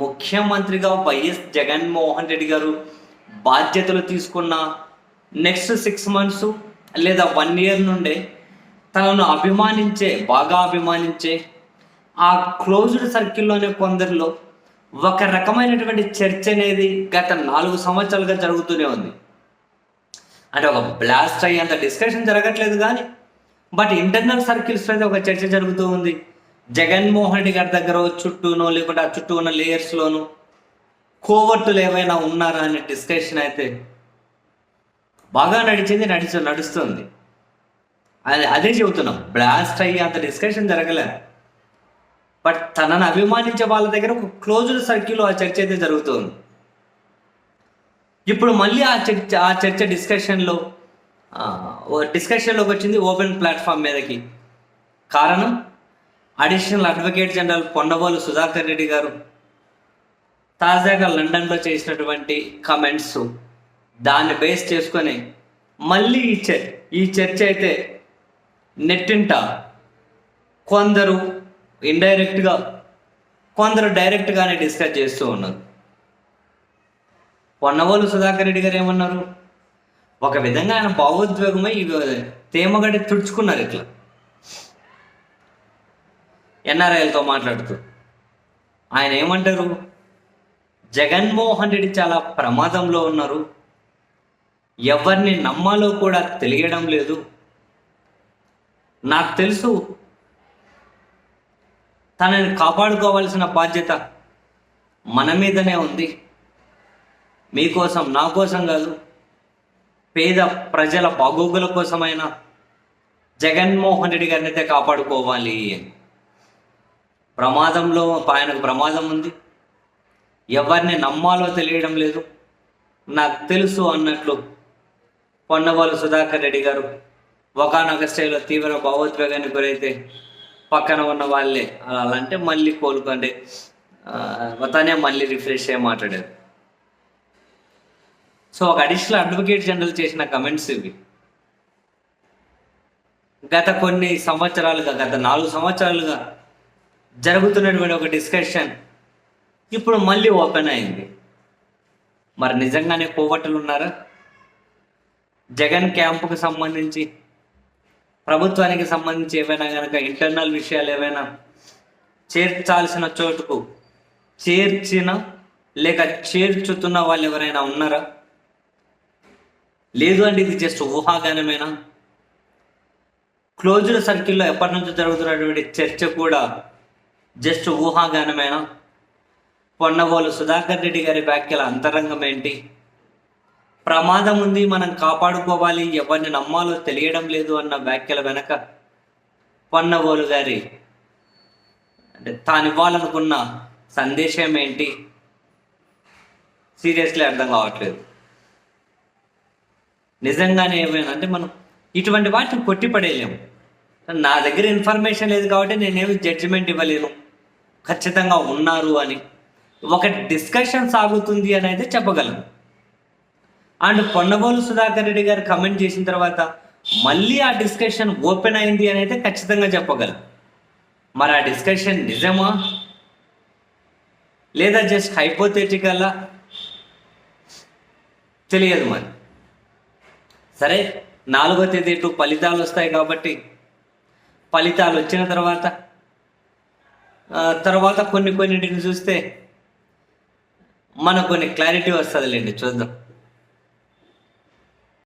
ముఖ్యమంత్రిగా వైఎస్ జగన్మోహన్ రెడ్డి గారు బాధ్యతలు తీసుకున్న నెక్స్ట్ సిక్స్ మంత్స్ లేదా వన్ ఇయర్ నుండే తనను అభిమానించే బాగా అభిమానించే ఆ క్లోజ్డ్ సర్కిల్లోనే కొందరిలో ఒక రకమైనటువంటి చర్చ అనేది గత నాలుగు సంవత్సరాలుగా జరుగుతూనే ఉంది. అంటే ఒక బ్లాస్ట్ అయ్యేంత డిస్కషన్ జరగట్లేదు కానీ బట్ ఇంటర్నల్ సర్కిల్స్ అయితే ఒక చర్చ జరుగుతూ ఉంది. జగన్మోహన్ రెడ్డి గారి దగ్గర చుట్టూనో లేకుంటే ఆ చుట్టూ ఉన్న లేయర్స్లోనూ కోవర్టులు ఏవైనా ఉన్నారా అనే డిస్కషన్ అయితే బాగా నడిచింది నడిచి నడుస్తుంది. అది అదే చెబుతున్నాం. బ్లాస్ట్ అయ్యి అంత డిస్కషన్ జరగలే. బట్ తనను అభిమానించే వాళ్ళ దగ్గర ఒక క్లోజ్డ్ సర్కిల్లో ఆ చర్చ అయితే జరుగుతుంది. ఇప్పుడు మళ్ళీ ఆ చర్చ ఆ చర్చ డిస్కషన్లో డిస్కషన్లోకి వచ్చింది ఓపెన్ ప్లాట్ఫామ్ మీదకి. కారణం? Additional advocate general Ponnavolu Sudhakar Reddy garu తాజాగా లండన్లో చేసినటువంటి కమెంట్స్ దాన్ని బేస్ చేసుకొని మళ్ళీ ఈ చర్ ఈ చర్చ అయితే నెట్టింట. కొందరు ఇండైరెక్ట్గా కొందరు డైరెక్ట్గానే డిస్కస్ చేస్తూ ఉన్నారు. పొన్నవోలు సుధాకర్ రెడ్డి గారు ఏమన్నారు? ఒక విధంగా ఆయన భావోద్వేగమై తేమగడి తుడుచుకున్నారు ఇట్లా. ఎన్ఆర్ఐలతో మాట్లాడుతూ ఆయన ఏమంటారు? జగన్మోహన్ రెడ్డి చాలా ప్రమాదంలో ఉన్నారు. ఎవరిని నమ్మాలో కూడా తెలియడం లేదు. నాకు తెలుసు తనని కాపాడుకోవాల్సిన బాధ్యత మన మీదనే ఉంది. మీకోసం నా కోసం కాదు పేద ప్రజల బాగోగుల కోసమైనా జగన్మోహన్ రెడ్డి గారిని అయితే కాపాడుకోవాలి అని. ప్రమాదంలో ఆయనకు ప్రమాదం ఉంది. ఎవరిని నమ్మాలో తెలియడం లేదు. నాకు తెలుసు అన్నట్లు పొన్నవాళ్ళు సుధాకర్ రెడ్డి గారు ఒకనొక స్టైల్లో తీవ్ర భావోద్వేగానికి గురైతే పక్కన ఉన్న వాళ్ళే. అలా అంటే మళ్ళీ కోలుకోండి. తనే మళ్ళీ రిఫ్రెష్ అయ్యి మాట్లాడారు. సో ఒక అడిషనల్ అడ్వకేట్ జనరల్ చేసిన కమెంట్స్ ఇవి. గత కొన్ని సంవత్సరాలుగా గత నాలుగు సంవత్సరాలుగా జరుగుతున్నటువంటి ఒక డిస్కషన్ ఇప్పుడు మళ్ళీ ఓపెన్ అయింది. మరి నిజంగానే పోవట్టులు ఉన్నారా? జగన్ క్యాంపుకు సంబంధించి ప్రభుత్వానికి సంబంధించి ఏవైనా కనుక ఇంటర్నల్ విషయాలు ఏవైనా చేర్చాల్సిన చోటుకు చేర్చిన లేక చేర్చుతున్న వాళ్ళు ఎవరైనా ఉన్నారా? లేదు అంటే ఇది జస్ట్ ఊహాగానమేనా? క్లోజ్డ్ సర్కిల్లో ఎప్పటి నుంచో జరుగుతున్నటువంటి చర్చ కూడా జస్ట్ ఊహాగానమేనా? పొన్నవోలు సుధాకర్ రెడ్డి గారి వ్యాఖ్యల అంతరంగం ఏంటి? ప్రమాదం ఉంది మనం కాపాడుకోవాలి ఎవరిని నమ్మాలో తెలియడం లేదు అన్న వ్యాఖ్యల వెనక పొన్నవోలు గారి అంటే తాను ఇవ్వాలనుకున్న సందేశం ఏంటి? సీరియస్లీ అర్థం కావట్లేదు. నిజంగానే ఏమైనా అంటే మనం ఇటువంటి వాటిని కొట్టిపడేయలేము. నా దగ్గర ఇన్ఫర్మేషన్ లేదు కాబట్టి నేనేమి జడ్జిమెంట్ ఇవ్వలేను. ఖచ్చితంగా ఉన్నారు అని ఒక డిస్కషన్ సాగుతుంది అని అయితే చెప్పగలం అండ్ పొన్నబోలు సుధాకర్ రెడ్డి గారు కమెంట్ చేసిన తర్వాత మళ్ళీ ఆ డిస్కషన్ ఓపెన్ అయింది అని అయితే ఖచ్చితంగా చెప్పగలం మరి ఆ డిస్కషన్ నిజమా? లేదా జస్ట్ హైపోథెటికల్లా తెలియదు మరి. సరే నాలుగో తేదీ ఇటు ఫలితాలు వస్తాయి కాబట్టి ఫలితాలు వచ్చిన తర్వాత తర్వాత కొన్ని కొన్నింటిని చూస్తే మనకు కొన్ని క్లారిటీ వస్తుందిలేండి చూద్దాం.